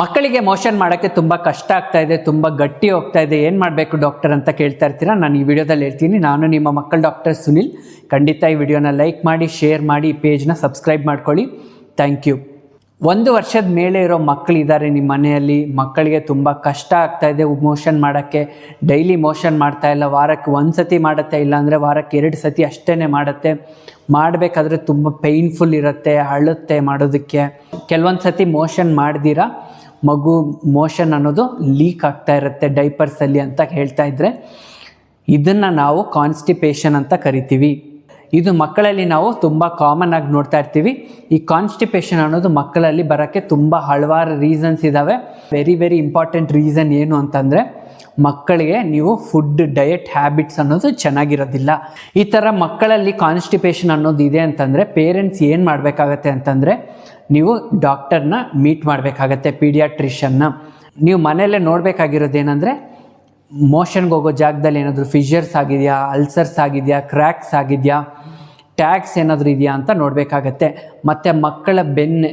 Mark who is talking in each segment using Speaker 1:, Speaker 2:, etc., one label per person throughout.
Speaker 1: ಮಕ್ಕಳಿಗೆ ಮೋಷನ್ ಮಾಡೋಕ್ಕೆ ತುಂಬ ಕಷ್ಟ ಆಗ್ತಾ ಇದೆ, ತುಂಬ ಗಟ್ಟಿ ಹೋಗ್ತಾ ಇದೆ. ಏನು ಮಾಡಬೇಕು ಡಾಕ್ಟರ್ ಅಂತ ಕೇಳ್ತಾ ಇರ್ತೀರಾ? ನಾನು ಈ ವಿಡಿಯೋದಲ್ಲಿ ಹೇಳ್ತೀನಿ. ನಾನು ನಿಮ್ಮ ಮಕ್ಕಳ ಡಾಕ್ಟರ್ ಸುನಿಲ್. ಖಂಡಿತ ಈ ವಿಡಿಯೋನ ಲೈಕ್ ಮಾಡಿ, ಶೇರ್ ಮಾಡಿ, ಈ ಪೇಜ್ನ ಸಬ್ಸ್ಕ್ರೈಬ್ ಮಾಡ್ಕೊಳ್ಳಿ. Thank you. ಒಂದು ವರ್ಷದ ಮೇಲೆ ಇರೋ ಮಕ್ಕಳಿದ್ದಾರೆ ನಿಮ್ಮ ಮನೆಯಲ್ಲಿ. ಮಕ್ಕಳಿಗೆ ತುಂಬ ಕಷ್ಟ ಆಗ್ತಾ ಇದೆ ಮೋಷನ್ ಮಾಡೋಕ್ಕೆ. ಡೈಲಿ ಮೋಷನ್ ಮಾಡ್ತಾ ಇಲ್ಲ. ವಾರಕ್ಕೆ ಒಂದು ಸತಿ ಮಾಡುತ್ತೆ, ಇಲ್ಲಾಂದರೆ ವಾರಕ್ಕೆ ಎರಡು ಸತಿ ಅಷ್ಟೇ ಮಾಡುತ್ತೆ. ಮಾಡಬೇಕಾದ್ರೆ ತುಂಬ ಪೈನ್ಫುಲ್ ಇರುತ್ತೆ, ಅಳುತ್ತೆ ಮಾಡೋದಕ್ಕೆ. ಕೆಲವೊಂದು ಸತಿ ಮೋಷನ್ ಮಾಡ್ದಿರಾ? ಮಗು ಮೋಷನ್ ಅನ್ನೋದು ಲೀಕ್ ಆಗ್ತಾ ಇರುತ್ತೆ ಡೈಪರ್ಸಲ್ಲಿ ಅಂತ ಹೇಳ್ತಾ ಇದ್ರೆ. ಇದನ್ನು ನಾವು ಕಾನ್ಸ್ಟಿಪೇಷನ್ ಅಂತ ಕರಿತೀವಿ. ಇದು ಮಕ್ಕಳಲ್ಲಿ ನಾವು ತುಂಬ ಕಾಮನ್ ಆಗಿ ನೋಡ್ತಾ ಇರ್ತೀವಿ. ಈ ಕಾನ್ಸ್ಟಿಪೇಷನ್ ಅನ್ನೋದು ಮಕ್ಕಳಲ್ಲಿ ಬರೋಕ್ಕೆ ತುಂಬ ಹಲವಾರು ರೀಸನ್ಸ್ ಇದ್ದಾವೆ ವೆರಿ ವೆರಿ ಇಂಪಾರ್ಟೆಂಟ್ ರೀಸನ್ ಏನು ಅಂತಂದರೆ, ಮಕ್ಕಳಿಗೆ ನೀವು ಫುಡ್ ಡಯಟ್ ಹ್ಯಾಬಿಟ್ಸ್ ಅನ್ನೋದು ಚೆನ್ನಾಗಿರೋದಿಲ್ಲ. ಈ ಥರ ಮಕ್ಕಳಲ್ಲಿ ಕಾನ್ಸ್ಟಿಪೇಷನ್ ಅನ್ನೋದು ಇದೆ ಅಂತಂದರೆ ಪೇರೆಂಟ್ಸ್ ಏನು ಮಾಡಬೇಕಾಗತ್ತೆ ಅಂತಂದರೆ, ನೀವು ಡಾಕ್ಟರ್ನ ಮೀಟ್ ಮಾಡಬೇಕಾಗತ್ತೆ ಪೀಡಿಯಾಟ್ರಿಷನ್ನ ನೀವು ಮನೆಯಲ್ಲೇ ನೋಡಬೇಕಾಗಿರೋದೇನೆಂದರೆ ಮೋಷನ್ಗೆ ಹೋಗೋ ಜಾಗದಲ್ಲಿ ಏನಾದರೂ ಫಿಷರ್ಸ್ ಆಗಿದೆಯಾ, ಅಲ್ಸರ್ಸ್ ಆಗಿದೆಯಾ, ಕ್ರ್ಯಾಕ್ಸ್ ಆಗಿದೆಯಾ ಟ್ಯಾಕ್ಸ್ ಏನಾದರೂ ಇದೆಯಾ ಅಂತ ನೋಡಬೇಕಾಗತ್ತೆ. ಮತ್ತು ಮಕ್ಕಳ ಬೆನ್ನು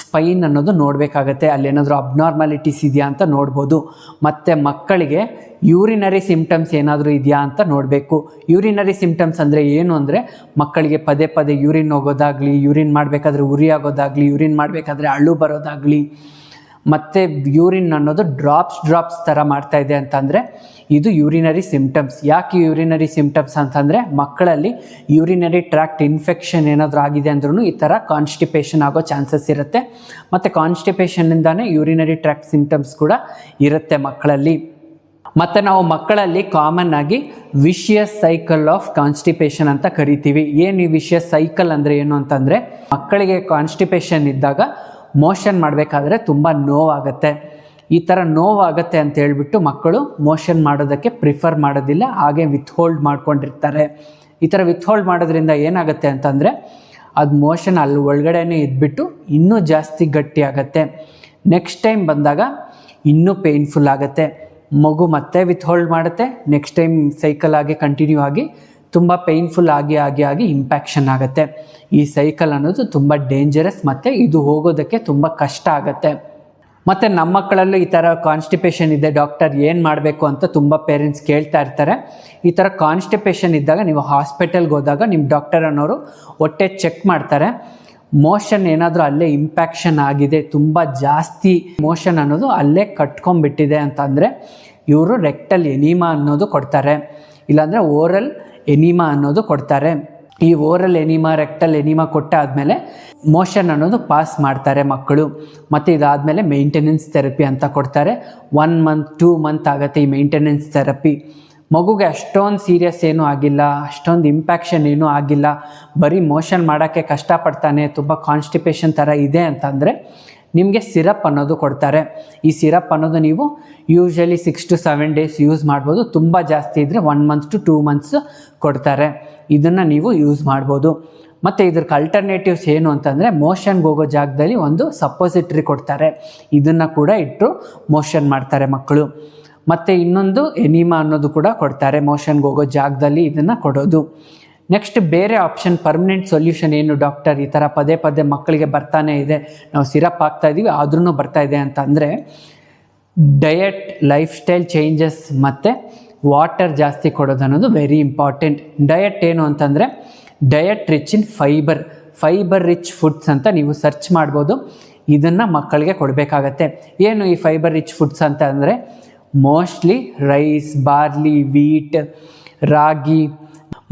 Speaker 1: ಸ್ಪೈನ್ ಅನ್ನೋದು ನೋಡಬೇಕಾಗತ್ತೆ. ಅಲ್ಲೇನಾದರೂ ಅಬ್ನಾರ್ಮಾಲಿಟೀಸ್ ಇದೆಯಾ ಅಂತ ನೋಡ್ಬೋದು. ಮತ್ತು ಮಕ್ಕಳಿಗೆ ಯೂರಿನರಿ ಸಿಂಪ್ಟಮ್ಸ್ ಏನಾದರೂ ಇದೆಯಾ ಅಂತ ನೋಡಬೇಕು. ಯೂರಿನರಿ ಸಿಂಪ್ಟಮ್ಸ್ ಅಂದರೆ ಏನು ಅಂದರೆ ಮಕ್ಕಳಿಗೆ ಪದೇ ಪದೇ ಯೂರಿನ್ ಹೋಗೋದಾಗಲಿ, ಯೂರಿನ್ ಮಾಡಬೇಕಾದ್ರೆ ಉರಿ ಆಗೋದಾಗಲಿ, ಯೂರಿನ್ ಮಾಡಬೇಕಾದ್ರೆ ಅಳು ಬರೋದಾಗಲಿ ಮತ್ತು ಯೂರಿನ್ ಅನ್ನೋದು ಡ್ರಾಪ್ಸ್ ಡ್ರಾಪ್ಸ್ ಥರ ಮಾಡ್ತಾ ಇದೆ ಅಂತಂದರೆ ಇದು ಯೂರಿನರಿ ಸಿಂಪ್ಟಮ್ಸ್ ಯಾಕೆ ಯೂರಿನರಿ ಸಿಂಪ್ಟಮ್ಸ್ ಅಂತಂದರೆ ಮಕ್ಕಳಲ್ಲಿ ಯೂರಿನರಿ ಟ್ರ್ಯಾಕ್ಟ್ ಇನ್ಫೆಕ್ಷನ್ ಏನಾದರೂ ಆಗಿದೆ ಅಂದ್ರೂ ಈ ಥರ ಕಾನ್ಸ್ಟಿಪೇಷನ್ ಆಗೋ ಚಾನ್ಸಸ್ ಇರುತ್ತೆ. ಮತ್ತು ಕಾನ್ಸ್ಟಿಪೇಷನ್ನಿಂದಾನೇ ಯೂರಿನರಿ ಟ್ರ್ಯಾಕ್ಟ್ ಸಿಂಪ್ಟಮ್ಸ್ ಕೂಡ ಇರುತ್ತೆ ಮಕ್ಕಳಲ್ಲಿ. ಮತ್ತು ನಾವು ಮಕ್ಕಳಲ್ಲಿ ಕಾಮನ್ ಆಗಿ ವಿಷಿಯಸ್ ಸೈಕಲ್ ಆಫ್ ಕಾನ್ಸ್ಟಿಪೇಷನ್ ಅಂತ ಕರಿತೀವಿ. ಏನು ಈ ವಿಷಿಯಸ್ ಸೈಕಲ್ ಅಂದರೆ ಏನು ಅಂತಂದರೆ ಮಕ್ಕಳಿಗೆ ಕಾನ್ಸ್ಟಿಪೇಷನ್ ಇದ್ದಾಗ ಮೋಷನ್ ಮಾಡಬೇಕಾದ್ರೆ ತುಂಬ ನೋವಾಗುತ್ತೆ. ಈ ಥರ ನೋವಾಗುತ್ತೆ ಅಂತ ಹೇಳ್ಬಿಟ್ಟು ಮಕ್ಕಳು ಮೋಷನ್ ಮಾಡೋದಕ್ಕೆ ಪ್ರಿಫರ್ ಮಾಡೋದಿಲ್ಲ, ಹಾಗೆ ವಿತ್ ಹೋಲ್ಡ್ ಮಾಡ್ಕೊಂಡಿರ್ತಾರೆ. ಈ ಥರ ವಿತ್ಹೋಲ್ಡ್ ಮಾಡೋದ್ರಿಂದ ಏನಾಗುತ್ತೆ ಅಂತಂದರೆ, ಅದು ಮೋಷನ್ ಅಲ್ಲಿ ಒಳಗಡೆನೇ ಇದ್ಬಿಟ್ಟು ಇನ್ನೂ ಜಾಸ್ತಿ ಗಟ್ಟಿ ಆಗುತ್ತೆ. ನೆಕ್ಸ್ಟ್ ಟೈಮ್ ಬಂದಾಗ ಇನ್ನೂ ಪೇಯ್ನ್ಫುಲ್ ಆಗುತ್ತೆ. ಮಗು ಮತ್ತೆ ವಿತ್ ಹೋಲ್ಡ್ ಮಾಡುತ್ತೆ ನೆಕ್ಸ್ಟ್ ಟೈಮ್ ಸೈಕಲ್ ಆಗಿ ಕಂಟಿನ್ಯೂ ಆಗಿ ತುಂಬ ಪೇಯ್ನ್ಫುಲ್ ಆಗಿ ಆಗಿ ಆಗಿ ಇಂಪ್ಯಾಕ್ಷನ್ ಆಗುತ್ತೆ. ಈ ಸೈಕಲ್ ಅನ್ನೋದು ತುಂಬ ಡೇಂಜರಸ್ ಮತ್ತು ಇದು ಹೋಗೋದಕ್ಕೆ ತುಂಬ ಕಷ್ಟ ಆಗುತ್ತೆ. ಮತ್ತು ನಮ್ಮ ಮಕ್ಕಳಲ್ಲೂ ಈ ಥರ ಕಾನ್ಸ್ಟಿಪೇಷನ್ ಇದೆ ಡಾಕ್ಟರ್ ಏನು ಮಾಡಬೇಕು ಅಂತ ತುಂಬ ಪೇರೆಂಟ್ಸ್ ಕೇಳ್ತಾ ಇರ್ತಾರೆ. ಈ ಥರ ಕಾನ್ಸ್ಟಿಪೇಷನ್ ಇದ್ದಾಗ ನೀವು ಹಾಸ್ಪಿಟಲ್ಗೆ ಹೋದಾಗ ನಿಮ್ಮ ಡಾಕ್ಟರ್ ಅನ್ನೋರು ಹೊಟ್ಟೆ ಚೆಕ್ ಮಾಡ್ತಾರೆ. ಮೋಷನ್ ಏನಾದರೂ ಅಲ್ಲೇ ಇಂಪ್ಯಾಕ್ಷನ್ ಆಗಿದೆ, ತುಂಬ ಜಾಸ್ತಿ ಮೋಷನ್ ಅನ್ನೋದು ಅಲ್ಲೇ ಕಟ್ಕೊಂಡ್ಬಿಟ್ಟಿದೆ ಅಂತಂದರೆ ಇವರು ರೆಕ್ಟಲ್ ಎನಿಮಾ ಅನ್ನೋದು ಕೊಡ್ತಾರೆ. ಇಲ್ಲಾಂದರೆ ಓರಲ್ ಎನಿಮಾ ಅನ್ನೋದು ಕೊಡ್ತಾರೆ. ಈ ಓರಲ್ ಎನಿಮಾ, ರೆಕ್ಟಲ್ ಎನಿಮಾ ಕೊಟ್ಟಾದಮೇಲೆ ಮೋಷನ್ ಅನ್ನೋದು ಪಾಸ್ ಮಾಡ್ತಾರೆ ಮಕ್ಕಳು. ಮತ್ತು ಇದಾದಮೇಲೆ ಮೇಂಟೆನೆನ್ಸ್ ಥೆರಪಿ ಅಂತ ಕೊಡ್ತಾರೆ. ಒನ್ ಮಂತ್ ಟೂ ಮಂತ್ ಆಗುತ್ತೆ ಈ ಮೇಂಟೆನೆನ್ಸ್ ಥೆರಪಿ ಮಗುಗೆ ಅಷ್ಟೊಂದು ಸೀರಿಯಸ್ ಏನೂ ಆಗಿಲ್ಲ, ಅಷ್ಟೊಂದು ಇಂಪ್ಯಾಕ್ಷನ್ ಏನೂ ಆಗಿಲ್ಲ. ಬರೀ ಮೋಷನ್ ಮಾಡೋಕ್ಕೆ ಕಷ್ಟಪಡ್ತಾನೆ, ತುಂಬ ಕಾನ್ಸ್ಟಿಪೇಷನ್ ಥರ ಇದೆ ಅಂತಂದರೆ ನಿಮಗೆ ಸಿರಪ್ ಅನ್ನೋದು ಕೊಡ್ತಾರೆ. ಈ ಸಿರಪ್ ಅನ್ನೋದು ನೀವು usually six to seven days use ಮಾಡ್ಬೋದು. ತುಂಬ ಜಾಸ್ತಿ ಇದ್ದರೆ one month to two months ಕೊಡ್ತಾರೆ. ಇದನ್ನು ನೀವು ಯೂಸ್ ಮಾಡ್ಬೋದು. ಮತ್ತು ಇದ್ರಕ್ಕೆ ಅಲ್ಟರ್ನೇಟಿವ್ಸ್ ಏನು ಅಂತಂದರೆ ಮೋಷನ್ಗೆ ಹೋಗೋ ಜಾಗದಲ್ಲಿ ಒಂದು ಸಪೋಸಿಟ್ರಿ ಕೊಡ್ತಾರೆ. ಇದನ್ನು ಕೂಡ ಇಟ್ಟು ಮೋಷನ್ ಮಾಡ್ತಾರೆ ಮಕ್ಕಳು. ಮತ್ತು ಇನ್ನೊಂದು ಎನಿಮಾ ಅನ್ನೋದು ಕೂಡ ಕೊಡ್ತಾರೆ. ಮೋಷನ್ಗೆ ಹೋಗೋ ಜಾಗದಲ್ಲಿ ಇದನ್ನು ಕೊಡೋದು. ನೆಕ್ಸ್ಟ್ ಬೇರೆ ಆಪ್ಷನ್ ಪರ್ಮನೆಂಟ್ ಸೊಲ್ಯೂಷನ್ ಏನು ಡಾಕ್ಟರ್ ಈ ಥರ ಪದೇ ಪದೇ ಮಕ್ಕಳಿಗೆ ಬರ್ತಾನೆ ಇದೆ, ನಾವು ಸಿರಪ್ ಆಗ್ತಾ ಇದ್ದೀವಿ ಆದ್ರೂ ಬರ್ತಾ ಇದೆ ಅಂತ ಅಂದರೆ ಡಯಟ್ ಲೈಫ್ ಸ್ಟೈಲ್ ಚೇಂಜಸ್ ಮತ್ತು ವಾಟರ್ ಜಾಸ್ತಿ ಕೊಡೋದು ಅನ್ನೋದು ವೆರಿ ಇಂಪಾರ್ಟೆಂಟ್ ಡಯಟ್ ಏನು ಅಂತಂದರೆ diet rich in fibre fibre rich foods ಅಂತ ನೀವು ಸರ್ಚ್ ಮಾಡ್ಬೋದು. ಇದನ್ನು ಮಕ್ಕಳಿಗೆ ಕೊಡಬೇಕಾಗತ್ತೆ. ಏನು ಈ ಫೈಬರ್ ರಿಚ್ ಫುಡ್ಸ್ ಅಂತ ಅಂದರೆ mostly rice barley wheat ragi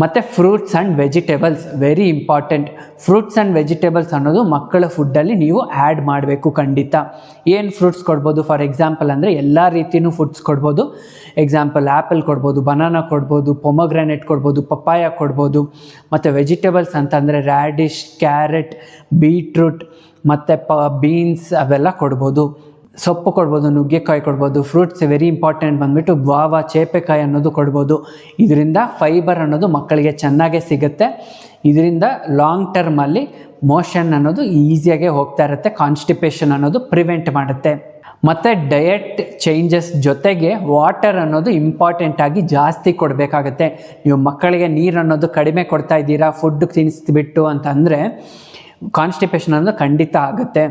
Speaker 1: ಮತ್ತು fruits and vegetables very important fruits and vegetables ಅನ್ನೋದು ಮಕ್ಕಳ ಫುಡ್ಡಲ್ಲಿ ನೀವು ಆ್ಯಡ್ ಮಾಡಬೇಕು ಖಂಡಿತ. ಏನು ಫ್ರೂಟ್ಸ್ ಕೊಡ್ಬೋದು? ಫಾರ್ ಎಕ್ಸಾಂಪಲ್ ಅಂದರೆ ಎಲ್ಲ ರೀತಿಯೂ ಫುಡ್ಸ್ ಕೊಡ್ಬೋದು. ಎಕ್ಸಾಂಪಲ್ ಆ್ಯಪಲ್ ಕೊಡ್ಬೋದು ಬನಾನಾ ಕೊಡ್ಬೋದು ಪೊಮಗ್ರಾನೆಟ್ ಕೊಡ್ಬೋದು ಪಪ್ಪಾಯ ಕೊಡ್ಬೋದು. ಮತ್ತು ವೆಜಿಟೇಬಲ್ಸ್ ಅಂತಂದರೆ ರ್ಯಾಡಿಶ್ ಕ್ಯಾರೆಟ್ ಬೀಟ್ರೂಟ್ ಮತ್ತು ಪ ಬೀನ್ಸ್ ಅವೆಲ್ಲ ಕೊಡ್ಬೋದು. ಸೊಪ್ಪು ಕೊಡ್ಬೋದು, ನುಗ್ಗೆಕಾಯಿ ಕೊಡ್ಬೋದು ಫ್ರೂಟ್ಸ್ ವೆರಿ ಇಂಪಾರ್ಟೆಂಟ್ ಬಂದುಬಿಟ್ಟು ಬಾವ ಚೇಪೆಕಾಯಿ ಅನ್ನೋದು ಕೊಡ್ಬೋದು. ಇದರಿಂದ ಫೈಬರ್ ಅನ್ನೋದು ಮಕ್ಕಳಿಗೆ ಚೆನ್ನಾಗೇ ಸಿಗುತ್ತೆ. ಇದರಿಂದ ಲಾಂಗ್ ಟರ್ಮಲ್ಲಿ ಮೋಷನ್ ಅನ್ನೋದು ಈಸಿಯಾಗೆ ಹೋಗ್ತಾ ಇರುತ್ತೆ ಕಾನ್ಸ್ಟಿಪೇಷನ್ ಅನ್ನೋದು ಪ್ರಿವೆಂಟ್ ಮಾಡುತ್ತೆ. ಮತ್ತು ಡಯಟ್ ಚೇಂಜಸ್ ಜೊತೆಗೆ ವಾಟರ್ ಅನ್ನೋದು ಇಂಪಾರ್ಟೆಂಟ್ ಆಗಿ ಜಾಸ್ತಿ ಕೊಡಬೇಕಾಗತ್ತೆ. ನೀವು ಮಕ್ಕಳಿಗೆ ನೀರು ಅನ್ನೋದು ಕಡಿಮೆ ಕೊಡ್ತಾ ಇದ್ದೀರಾ ಫುಡ್ ತಿನ್ನಿಸ್ಬಿಟ್ಟು ಅಂತಂದರೆ ಕಾನ್ಸ್ಟಿಪೇಷನ್ ಅನ್ನೋದು ಖಂಡಿತ ಆಗುತ್ತೆ.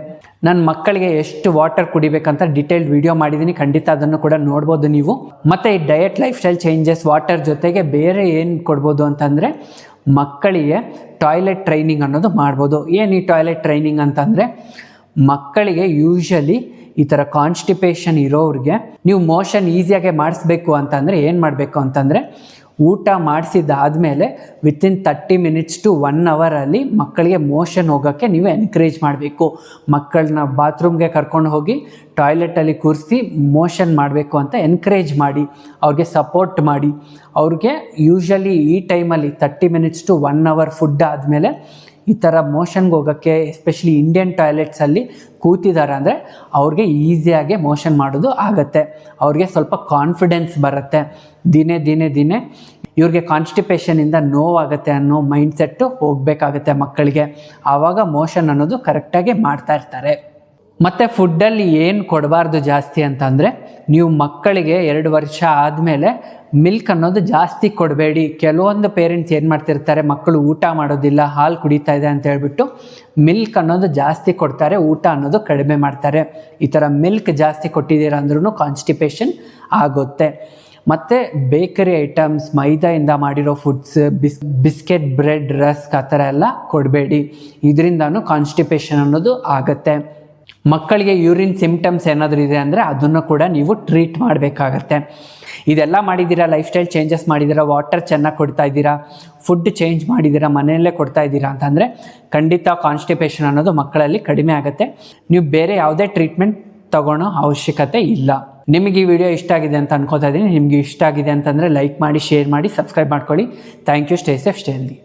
Speaker 1: ನನ್ನ ಮಕ್ಕಳಿಗೆ ಎಷ್ಟು ವಾಟರ್ ಕುಡಿಬೇಕಂತ ಡಿಟೇಲ್ಡ್ ವಿಡಿಯೋ ಮಾಡಿದ್ದೀನಿ ಖಂಡಿತ ಅದನ್ನು ಕೂಡ ನೋಡ್ಬೋದು ನೀವು. ಮತ್ತು ಈ diet lifestyle changes water ಜೊತೆಗೆ ಬೇರೆ ಏನು ಕೊಡ್ಬೋದು ಅಂತಂದರೆ ಮಕ್ಕಳಿಗೆ ಟಾಯ್ಲೆಟ್ ಟ್ರೈನಿಂಗ್ ಅನ್ನೋದು ಮಾಡ್ಬೋದು. ಏನು ಈ ಟಾಯ್ಲೆಟ್ ಟ್ರೈನಿಂಗ್ ಅಂತಂದರೆ ಮಕ್ಕಳಿಗೆ ಯೂಶಲಿ ಈ ಥರ ಕಾನ್ಸ್ಟಿಪೇಷನ್ ಇರೋರಿಗೆ ನೀವು ಮೋಷನ್ ಈಸಿಯಾಗೆ ಮಾಡಿಸ್ಬೇಕು ಅಂತಂದರೆ ಏನು ಮಾಡಬೇಕು ಅಂತಂದರೆ ಊಟ ಮಾಡಿಸಿದ್ದಾದಮೇಲೆ within thirty minutes to one ಅವರಲ್ಲಿ ಮಕ್ಕಳಿಗೆ ಮೋಷನ್ ಹೋಗೋಕ್ಕೆ ನೀವು ಎನ್ಕರೇಜ್ ಮಾಡಬೇಕು. ಮಕ್ಕಳನ್ನ ಬಾತ್ರೂಮ್ಗೆ ಕರ್ಕೊಂಡು ಹೋಗಿ ಟಾಯ್ಲೆಟಲ್ಲಿ ಕೂರಿಸಿ ಮೋಷನ್ ಮಾಡಬೇಕು ಅಂತ ಎನ್ಕರೇಜ್ ಮಾಡಿ, ಅವ್ರಿಗೆ ಸಪೋರ್ಟ್ ಮಾಡಿ. ಅವ್ರಿಗೆ ಯೂಶಲಿ ಈ ಟೈಮಲ್ಲಿ thirty minutes to one hour food ಆದಮೇಲೆ ಈ ಥರ ಮೋಷನ್ಗೆ ಹೋಗೋಕ್ಕೆ ಎಸ್ಪೆಷಲಿ ಇಂಡಿಯನ್ ಟಾಯ್ಲೆಟ್ಸಲ್ಲಿ ಕೂತಿದ್ದಾರೆ ಅಂದರೆ ಅವ್ರಿಗೆ ಈಸಿಯಾಗಿ ಮೋಷನ್ ಮಾಡೋದು ಆಗುತ್ತೆ. ಅವ್ರಿಗೆ ಸ್ವಲ್ಪ ಕಾನ್ಫಿಡೆನ್ಸ್ ಬರುತ್ತೆ. ದಿನೇ ದಿನೇ ದಿನೇ ಇವ್ರಿಗೆ ಕಾನ್ಸ್ಟಿಪೇಷನಿಂದ ನೋವಾಗುತ್ತೆ ಅನ್ನೋ ಮೈಂಡ್ಸೆಟ್ಟು ಹೋಗಬೇಕಾಗುತ್ತೆ ಮಕ್ಕಳಿಗೆ. ಆವಾಗ ಮೋಷನ್ ಅನ್ನೋದು ಕರೆಕ್ಟಾಗಿ ಮಾಡ್ತಾ ಇರ್ತಾರೆ. ಮತ್ತು ಫುಡ್ಡಲ್ಲಿ ಏನು ಕೊಡಬಾರ್ದು ಜಾಸ್ತಿ ಅಂತಂದರೆ ನೀವು ಮಕ್ಕಳಿಗೆ ಎರಡು ವರ್ಷ ಆದಮೇಲೆ ಮಿಲ್ಕ್ ಅನ್ನೋದು ಜಾಸ್ತಿ ಕೊಡಬೇಡಿ. ಕೆಲವೊಂದು ಪೇರೆಂಟ್ಸ್ ಏನು ಮಾಡ್ತಿರ್ತಾರೆ, ಮಕ್ಕಳು ಊಟ ಮಾಡೋದಿಲ್ಲ, ಹಾಲು ಕುಡಿತಾ ಇದೆ ಅಂತ ಹೇಳ್ಬಿಟ್ಟು ಮಿಲ್ಕ್ ಅನ್ನೋದು ಜಾಸ್ತಿ ಕೊಡ್ತಾರೆ, ಊಟ ಅನ್ನೋದು ಕಡಿಮೆ ಮಾಡ್ತಾರೆ. ಈ ಥರ ಮಿಲ್ಕ್ ಜಾಸ್ತಿ ಕೊಟ್ಟಿದ್ದೀರ ಅಂದ್ರೂ ಕಾನ್ಸ್ಟಿಪೇಷನ್ ಆಗುತ್ತೆ. ಮತ್ತು ಬೇಕರಿ ಐಟಮ್ಸ್ ಮೈದಾಯಿಂದ ಮಾಡಿರೋ ಫುಡ್ಸ್ ಬಿಸ್ ಬಿಸ್ಕೆಟ್ ಬ್ರೆಡ್ ರಸ್ಕ್ ಆ ಥರ ಎಲ್ಲ ಕೊಡಬೇಡಿ. ಇದರಿಂದನೂ ಕಾನ್ಸ್ಟಿಪೇಷನ್ ಅನ್ನೋದು ಆಗುತ್ತೆ. ಮಕ್ಕಳಿಗೆ ಯೂರಿನ್ ಸಿಂಪ್ಟಮ್ಸ್ ಏನಾದರೂ ಇದೆ ಅಂದರೆ ಅದನ್ನು ಕೂಡ ನೀವು ಟ್ರೀಟ್ ಮಾಡಬೇಕಾಗತ್ತೆ. ಇದೆಲ್ಲ ಮಾಡಿದ್ದೀರಾ? ಲೈಫ್ ಸ್ಟೈಲ್ ಚೇಂಜಸ್ ಮಾಡಿದ್ದೀರಾ? ವಾಟರ್ ಚೆನ್ನಾಗಿ ಕೊಡ್ತಾ ಇದ್ದೀರಾ? ಫುಡ್ ಚೇಂಜ್ ಮಾಡಿದ್ದೀರಾ? ಮನೆಯಲ್ಲೇ ಕೊಡ್ತಾ ಇದ್ದೀರಾ ಅಂತಂದರೆ ಖಂಡಿತ ಕಾನ್ಸ್ಟಿಪೇಷನ್ ಅನ್ನೋದು ಮಕ್ಕಳಲ್ಲಿ ಕಡಿಮೆ ಆಗುತ್ತೆ. ನೀವು ಬೇರೆ ಯಾವುದೇ ಟ್ರೀಟ್ಮೆಂಟ್ ತಗೊಳ್ಳೋ ಅವಶ್ಯಕತೆ ಇಲ್ಲ. ನಿಮಗೆ ಈ ವಿಡಿಯೋ ಇಷ್ಟ ಆಗಿದೆ ಅಂತ ಅನ್ಕೋತಾ ಇದ್ದೀನಿ. ನಿಮಗೆ ಇಷ್ಟ ಆಗಿದೆ ಅಂತಂದರೆ ಲೈಕ್ ಮಾಡಿ, ಶೇರ್ ಮಾಡಿ, ಸಬ್ಸ್ಕ್ರೈಬ್ ಮಾಡ್ಕೊಳ್ಳಿ. Thank you. Stay safe, stay healthy.